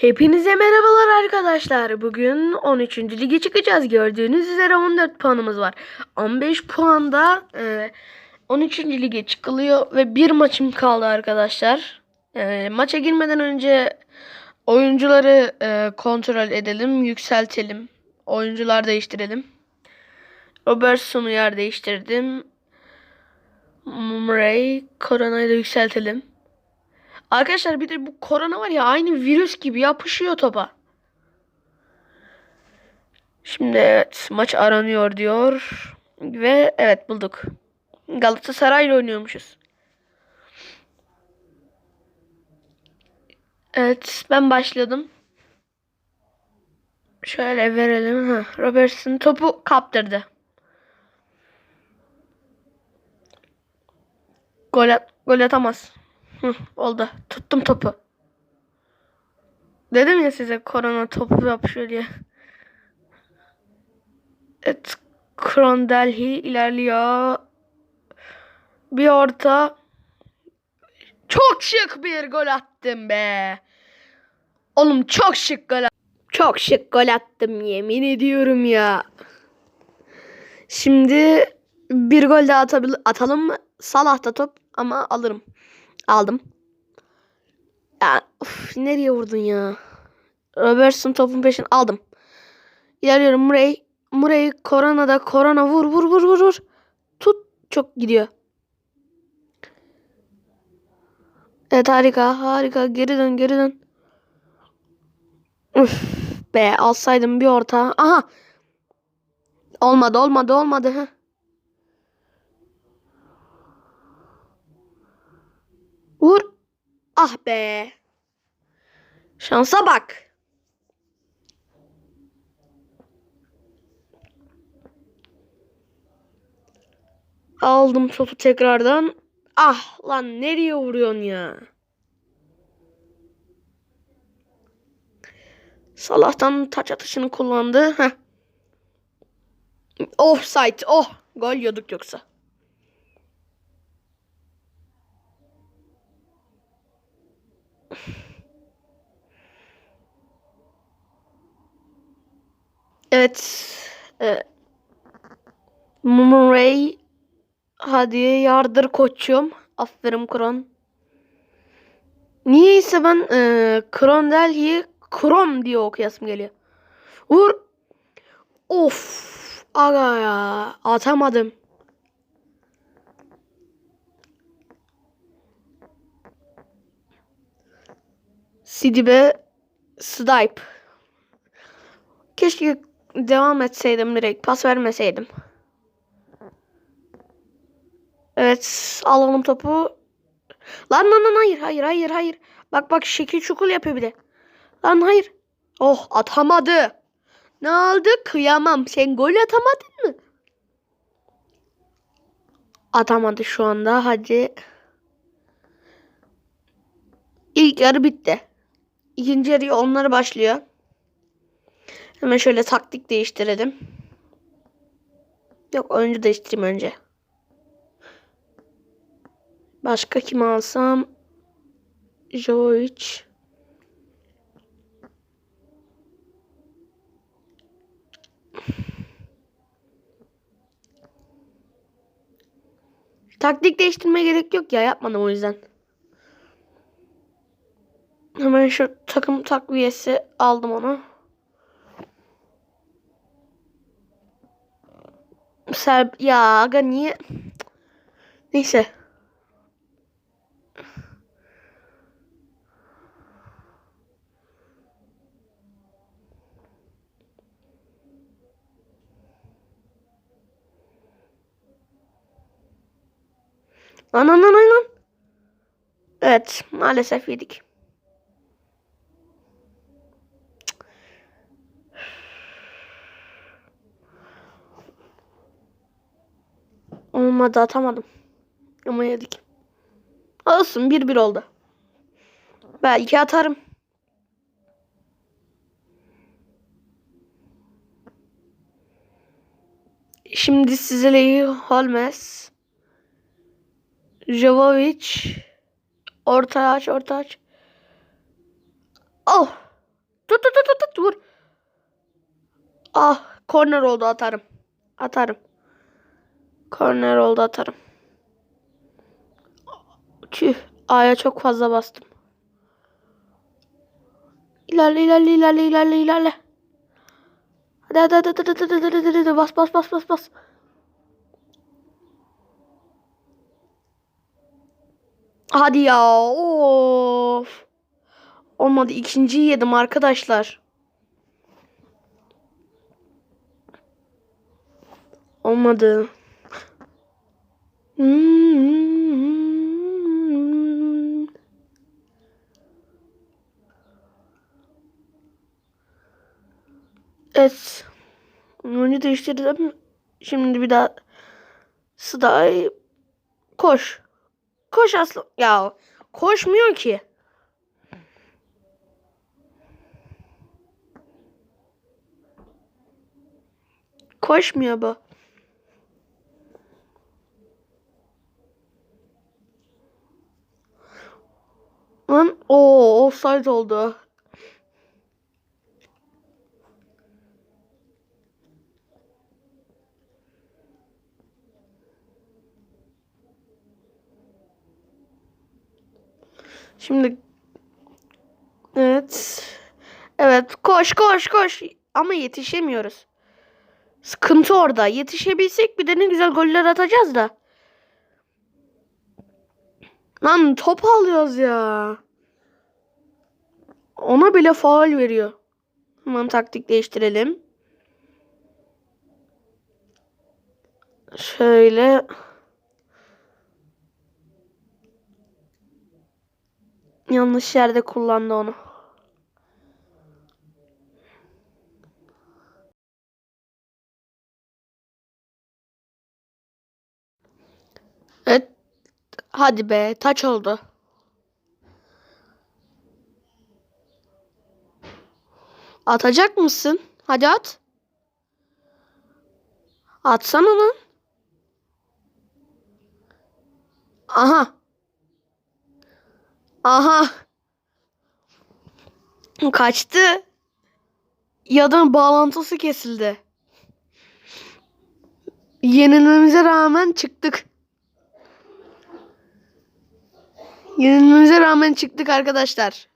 Hepinize merhabalar arkadaşlar. Bugün 13. lige çıkacağız. Gördüğünüz üzere 14 puanımız var. 15 puanda e, 13. lige çıkılıyor ve bir maçım kaldı arkadaşlar. E, maça girmeden önce oyuncuları e, kontrol edelim, yükseltelim. Oyuncular değiştirelim. Robertson'u yer değiştirdim. Murray, Corona'yı da yükseltelim. Arkadaşlar bir de bu korona var ya aynı virüs gibi yapışıyor topa. Şimdi evet maç aranıyor diyor. Ve evet bulduk. Galatasaray'la oynuyormuşuz. Evet ben başladım. Şöyle verelim. Ha, Robertson topu kaptırdı. Gol, at, gol atamaz. Hı, oldu. Tuttum topu. Dedim ya size korona topu yapışıyor diye. Evet. Krondelhi ilerliyor. Bir orta. Çok şık bir gol attım be. Oğlum çok şık gol attım. Çok şık gol attım yemin ediyorum ya. Şimdi bir gol daha atalım mı? Salah'ta top ama alırım. Aldım. Ya of, nereye vurdun ya? Robertson topun peşini aldım. İlerliyorum Murray. Murray Corona'da Corona vur vur vur vur vur. Tut çok gidiyor. Evet harika harika geri dön geri dön. Üf be alsaydım bir orta. Aha. Olmadı olmadı olmadı. Heh. Vur. Ah be. Şansa bak. Aldım topu tekrardan. Ah lan nereye vuruyorsun ya? Salah'tan taç atışını kullandı. Heh. Offside. Oh. Gol yiyorduk yoksa. Evet. E, Murray hadi yardır koçum. Aferin Kron. Niyeyse ben e, Krondelhi'yi Krom diye okuyasım geliyor. Vur. Of. Aga ya. Atamadım. Sidibe Snipe. Keşke devam etseydim direkt. Pas vermeseydim. Evet. Alalım topu. Lan lan lan hayır hayır hayır hayır. Bak bak şekil çukul yapıyor bir de. Lan hayır. Oh atamadı. Ne oldu? Kıyamam. Sen gol atamadın mı? Atamadı şu anda. Hadi. İlk yarı bitti. İkinci yarı onları başlıyor. Hemen şöyle taktik değiştirelim. Yok oyuncu değiştireyim önce. Başka kim alsam? Jovic. Taktik değiştirmeye gerek yok ya yapmadım o yüzden. Hemen şu takım takviyesi aldım onu. Serb ya aga niye? Neyse. Lan lan lan lan. Evet maalesef yedik. Olmadı atamadım. Ama yedik. Olsun 1-1 oldu. Belki atarım. Şimdi Sizeleyi Holmes. Jovovic. Orta aç, orta aç. Oh! Tut tut tut tut vur. Ah, korner oldu atarım. Atarım. Korner oldu atarım. Tüh. A'ya çok fazla bastım. İlerle ilerle ilerle ilerle ilerle. Hadi hadi hadi hadi hadi hadi hadi hadi bas bas bas bas bas. Hadi ya of. Olmadı ikinciyi yedim arkadaşlar. Olmadı. Oyuncu değiştirdim. Şimdi bir daha Sıday koş. Koş aslan. Ya koşmuyor ki. Koşmuyor bu. Lan o offside oldu. Şimdi evet. Evet koş koş koş ama yetişemiyoruz. Sıkıntı orada. Yetişebilsek bir de ne güzel goller atacağız da. Lan top alıyoruz ya. Ona bile faul veriyor. Hemen taktik değiştirelim. Şöyle. Yanlış yerde kullandı onu. Evet. Hadi be. Taç oldu. Atacak mısın? Hadi at. Atsana lan. Aha. Aha. Kaçtı. Ya da bağlantısı kesildi. Yenilmemize rağmen çıktık. Yenilmemize rağmen çıktık arkadaşlar.